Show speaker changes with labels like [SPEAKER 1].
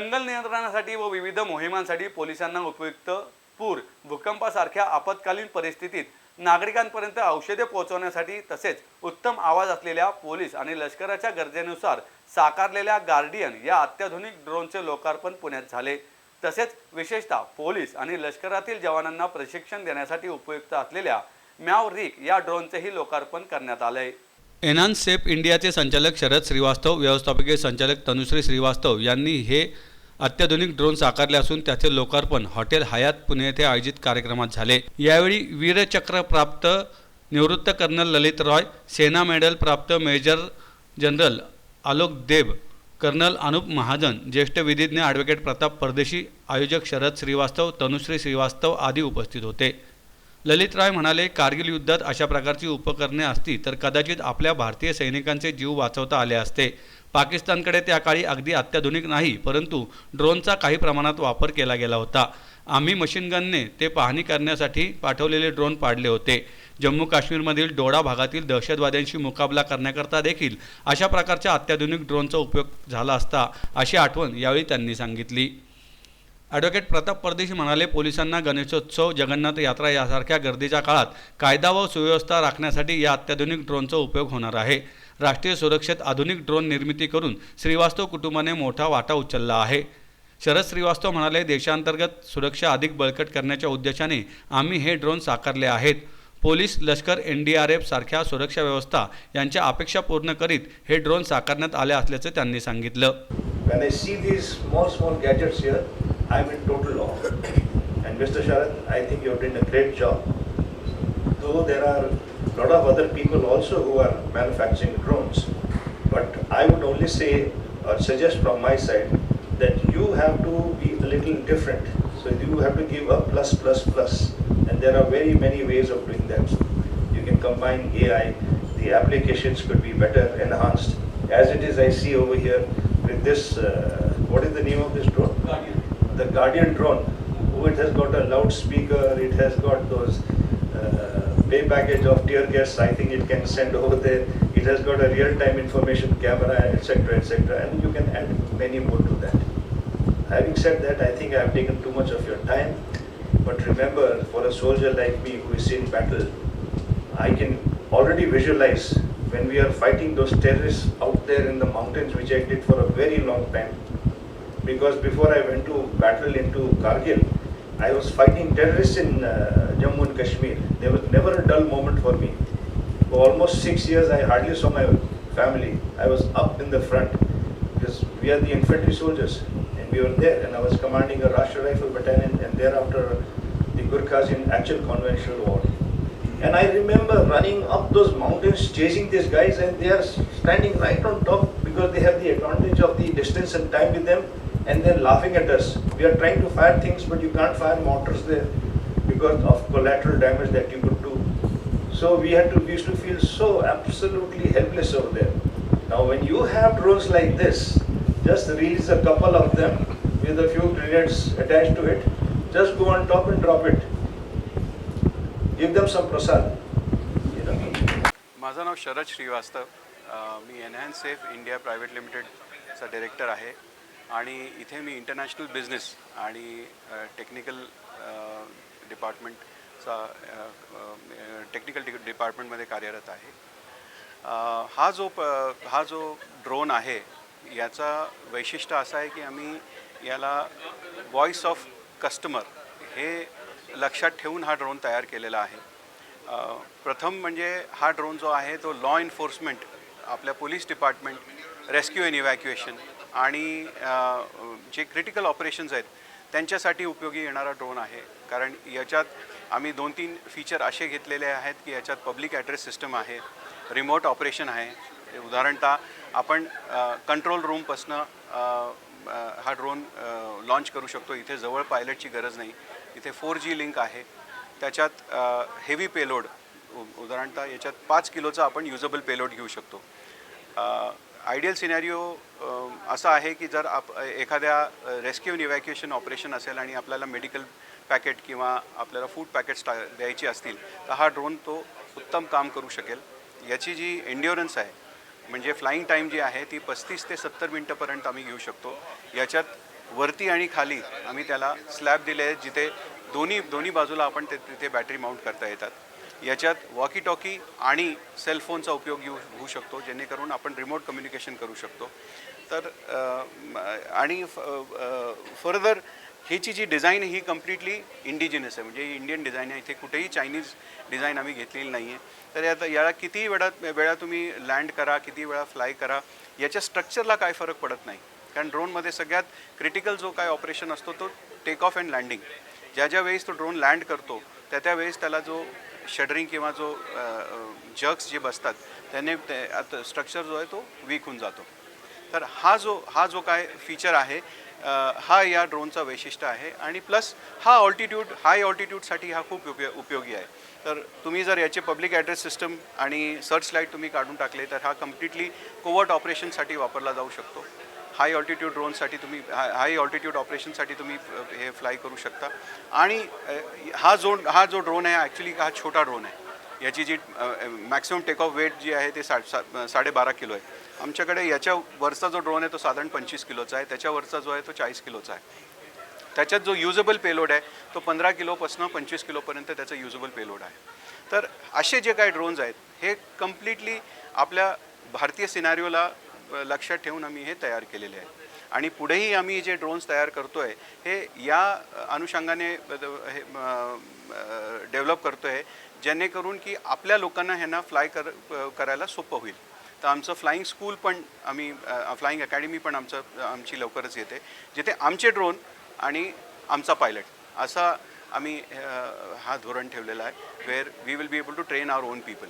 [SPEAKER 1] दंगल नियंत्रणासाठी व विविध मोहिमांसाठी पोलिसांना उपयुक्त पूर. भूकंपासारख्या आपत्कालीन परिस्थितीत नागरिकांपर्यंत औषधे पोहोचवण्यासाठी तसेच उत्तम आवाज असलेल्या पोलीस आणि लष्कराच्या गरजेनुसार साकारलेल्या गार्डियन या अत्याधुनिक ड्रोनचे लोकार्पण पुण्यात झाले. तसेच विशेषतः पोलीस आणि लष्करातील जवानांना प्रशिक्षण देण्यासाठी उपयुक्त असलेल्या म्याव रिक या ड्रोनचेही लोकार्पण करण्यात आले एनान सेफ इंडियाचे संचालक शरद श्रीवास्तव व्यवस्थापकीय संचालक तनुश्री श्रीवास्तव यांनी हे अत्याधुनिक ड्रोन साकारले असून त्याचे लोकार्पण हॉटेल हयात पुणे येथे आयोजित कार्यक्रमात झाले. यावेळी वीरचक्र प्राप्त निवृत्त कर्नल ललित रॉय सेना मेडल प्राप्त major general Alok Deb colonel Anup Mahajan ज्येष्ठ विधिज्ञ ॲडव्होकेट प्रताप परदेशी आयोजक शरद श्रीवास्तव तनुश्री श्रीवास्तव आदी उपस्थित होते. ललित राय म्हणाले कारगिल युद्धात अशा प्रकारची उपकरणे असती तर कदाचित आपल्या भारतीय सैनिकांचे जीव वाचवता आले असते. पाकिस्तानकडे त्या काळी अगदी अत्याधुनिक नाही परंतु ड्रोनचा काही प्रमाणात वापर केला गेला होता. आम्ही मशीनगनने ते पाहणी करण्यासाठी पाठवलेले ड्रोन पाडले होते. जम्मू काश्मीरमधील डोडा भागातील दहशतवाद्यांशी मुकाबला करण्याकरता देखील अशा प्रकारच्या अत्याधुनिक ड्रोनचा उपयोग झाला असता अशी आठवण यावेळी त्यांनी सांगितली. ॲडव्होकेट प्रताप परदेशी म्हणाले पोलिसांना गणेशोत्सव जगन्नाथ यात्रा यासारख्या गर्दीच्या काळात कायदा व सुव्यवस्था राखण्यासाठी या अत्याधुनिक ड्रोनचा उपयोग होणार आहे. राष्ट्रीय सुरक्षेत आधुनिक ड्रोन निर्मिती करून श्रीवास्तव कुटुंबाने मोठा वाटा उचलला आहे. शरद श्रीवास्तव म्हणाले देशांतर्गत सुरक्षा अधिक बळकट करण्याच्या उद्देशाने आम्ही हे ड्रोन साकारले आहेत. पोलीस लष्कर एन डी आर एफ सारख्या सुरक्षा व्यवस्था यांच्या अपेक्षा पूर्ण करीत हे ड्रोन साकारण्यात आले असल्याचं त्यांनी सांगितलं.
[SPEAKER 2] I'm in total awe. And Mr. Sharad, I think you're doing a great job. Though there are a lot of other people also who are manufacturing drones, but I would only say or suggest from my side that you have to be a little different. So you have to give a plus, plus, plus. And there are very many ways of doing that. You can combine AI, the applications could be better enhanced. As it is, I see over here with this, uh, what is the name of this drone? The Guardian drone. Oh, it has got a loudspeaker, it has got those uh, pay package of tear gas, I think it can send over there. It has got a real-time information camera, etc., etc., and you can add many more to that. Having said that, I think I have taken too much of your time. But remember, for a soldier like me who is in battle, I can already visualize when we are fighting those terrorists out there in the mountains, which I did for a very long time. Because before I went to battle into Kargil, I was fighting terrorists in uh, Jammu and Kashmir. There was never a dull moment for me. For almost six years, I hardly saw my family. I was up in the front because we are the infantry soldiers and we were there. And I was commanding a Rashtra Rifle Battalion and thereafter the Gurkhas in actual conventional war. And I remember running up those mountains chasing these guys, and they are standing right on top because they have the advantage of the distance and time with them, and they're laughing at us. We are trying to fire things, but you can't fire mortars there because of collateral damage that you could do. So we had to, we used to feel so absolutely helpless over there. Now, when you have drones like this, just release a couple of them with a few grenades attached to it, just go on top and drop it. Give them some prasad. You know.
[SPEAKER 3] माझं नाव शरद श्रीवास्तव अ, मी enhance safe India private लिमिटेडचा director आहे आणि इथे मी international business आणि technical डिपार्टमेंटचा technical डिपार्टमेंटमध्ये कार्यरत आहे. हा जो प हा जो ड्रोन आहे याचा वैशिष्ट्य असं आहे की आम्ही याला व्हॉइस ऑफ कस्टमर हे लक्षात ठेवून हा ड्रोन तयार केलेला आहे. प्रथम म्हणजे हा ड्रोन जो आहे तो लॉ एन्फोर्समेंट आपल्या police department rescue and evacuation आणि जे क्रिटिकल ऑपरेशन्स आहेत त्यांच्यासाठी उपयोगी येणारा ड्रोन आहे. कारण याच्यात आम्ही दोन तीन फीचर असे घेतलेले आहेत की याच्यात पब्लिक ॲड्रेस सिस्टम आहे रिमोट ऑपरेशन आहे. उदाहरणतः आपण कंट्रोल रूमपासनं हा ड्रोन लॉन्च करू शकतो. इथे जवळ पायलटची गरज नाही. इथे फोर जी लिंक आहे. त्याच्यात हेवी पेलोड उदाहरणतः याच्यात पाच किलोचा आपण युजेबल पेलोड घेऊ शकतो. आयडियल सिनॅरिओ असा आहे की जर आप एखाद्या रेस्क्यू इव्हॅक्युएशन ऑपरेशन असेल आणि आपल्याला मेडिकल पॅकेट किंवा आपल्याला फूड पॅकेट्स टा द्यायची असतील तर हा ड्रोन तो उत्तम काम करू शकेल. याची जी एंड्युरन्स आहे म्हणजे फ्लाईंग टाईम जी आहे ती पस्तीस ते सत्तर मिनटंपर्यंत आम्ही घेऊ शकतो. याच्यात वरती आणि खाली आम्ही त्याला स्लॅब दिले आहेत जिथे दोन्ही दोन्ही बाजूला आपण ते तिथे बॅटरी माउंट करता येतात. याच्यात वॉकी टॉकी आणि सेलफोनचा उपयोग येऊ होऊ शकतो जेणेकरून आपण रिमोट कम्युनिकेशन करू शकतो. तर आणि फर्दर ह्याची जी डिझाईन ही कम्प्लिटली इंडिजिनस आहे. म्हणजे इंडियन डिझाईन आहे. इथे कुठेही चायनीज डिझाईन आम्ही घेतलेली नाही आहे तर यात याला किती वेळात वेळा तुम्ही लँड करा किती वेळा फ्लाय करा याच्या स्ट्रक्चरला काय फरक पडत नाही. कारण ड्रोनमध्ये सगळ्यात क्रिटिकल जो काय ऑपरेशन असतो तो टेक ऑफ अँड लँडिंग ज्या ज्या वेळेस तो ड्रोन लँड करतो त्या त्या वेळेस त्याला जो शडरिंग किंवा जो जग्स जे बसतात त्याने ते आता स्ट्रक्चर जो आहे तो वीक होऊन जातो. तर हा जो हा जो काय फीचर आहे हा या ड्रोनचा वैशिष्ट्य आहे आणि प्लस हा ऑल्टिट्यूड हाय ऑल्टिट्यूडसाठी हा खूप उपयो उपयोगी आहे. तर तुम्ही जर याचे पब्लिक ॲड्रेस सिस्टम आणि सर्च लाइट तुम्ही काढून टाकले तर हा कम्प्लिटली कोवर्ट ऑपरेशनसाठी वापरला जाऊ शकतो. हाय ऑल्टिट्यूड ड्रोनसाठी तुम्ही हाय ऑल्टिट्यूड ऑपरेशनसाठी तुम्ही हे फ्लाय करू शकता. आणि हा जो हा जो ड्रोन आहे ॲक्च्युली हा छोटा ड्रोन आहे. याची जी मॅक्सिमम टेक ऑफ वेट जी आहे ते सा सा साडेबारा किलो आहे. आमच्याकडे याच्यावरचा जो ड्रोन आहे तो साधारण पंचवीस किलोचा आहे. त्याच्यावरचा जो आहे तो चाळीस किलोचा आहे. त्याच्यात जो युजेबल पेलोड आहे तो पंधरा किलोपासून पंचवीस किलोपर्यंत त्याचा युजेबल पेलोड आहे. तर असे जे काही ड्रोन्स आहेत हे कम्प्लिटली आपल्या भारतीय सिनारिओला लक्षात ठेवून आम्ही हे तयार केलेले आहे. आणि पुढेही आम्ही जे ड्रोन्स तयार करतो आहे हे या अनुषंगाने हे डेव्हलप करतो आहे जेणेकरून की आपल्या लोकांना ह्यांना फ्लाय कर करायला सोपं होईल. तर आमचं फ्लाईंग स्कूल पण आम्ही फ्लाईंग अकॅडमी पण आमचं आमची लवकरच येते जिथे आमचे ड्रोन आणि आमचा पायलट असा आम्ही हा धोरण ठेवलेला आहे where we will be able to train our own people